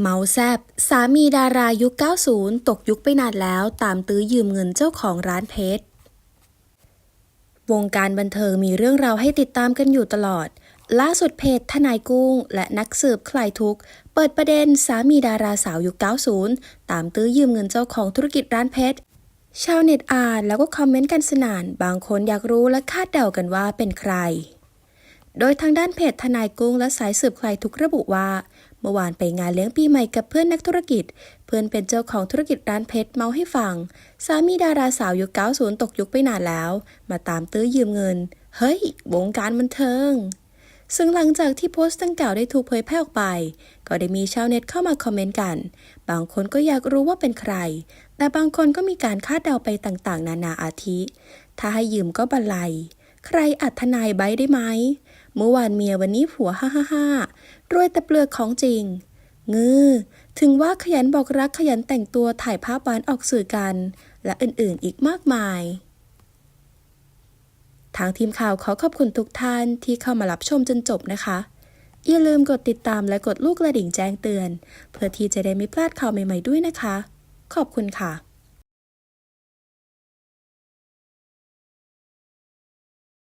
เมาแซบสามีดารายุค 90 ตกยุคไปนานแล้ว ตามตื้อยืมเงินเจ้าของร้านเพชร วงการบันเทิงมีเรื่องราวให้ติดตามกันอยู่ตลอด ล่าสุดเพจทนายกุ้ง และนักสืบคลายทุก เปิดประเด็นสามีดาราสาวยุค 90 ตามตื้อยืมเงินเจ้าของธุรกิจร้านเพชร ชาวเน็ตอ่านแล้วก็คอมเมนต์กันสนาน บางคนอยากรู้และคาดเดากันว่าเป็นใคร โดยทางด้านเพจทนายกุ้งและสายสืบใครทุกระบุว่า มื่อวานไปงานเลี้ยงปีใหม่กับเพื่อนนักธุรกิจ เพื่อนเป็นเจ้าของธุรกิจร้านเพชรเมาให้ฟัง สามีดาราสาวยุค90ตกยุคไปนานแล้ว มาตามตื้อยืมเงิน เฮ้ย วงการบันเทิง ซึ่งหลังจากที่โพสต์ดังกล่าวได้ถูกเผยแพร่ออกไป ก็ได้มีชาวเน็ตเข้ามาคอมเมนต์กัน บางคนก็อยากรู้ว่าเป็นใคร แต่บางคนก็มีการคาดเดาไปต่างๆ นานาอาทิ ถ้าให้ยืมก็บันไล ใครอัดทนายใบได้ไหม เมื่อวานเมียวันนี้ผัวฮ่าฮ่าฮ่ารวยแต่เปลือกของจริง งือ ถึงว่าขยันบอกรักขยันแต่งตัวถ่ายภาพหวานออกสื่อกัน และอื่นๆอีกมากมาย ทางทีมข่าวขอขอบคุณทุกท่านที่เข้ามารับชมจนจบนะคะ อย่าลืมกดติดตามและกดลูกกระดิ่งแจ้งเตือน เพื่อที่จะได้ไม่พลาดข่าวใหม่ๆด้วยนะคะ ขอบคุณค่ะ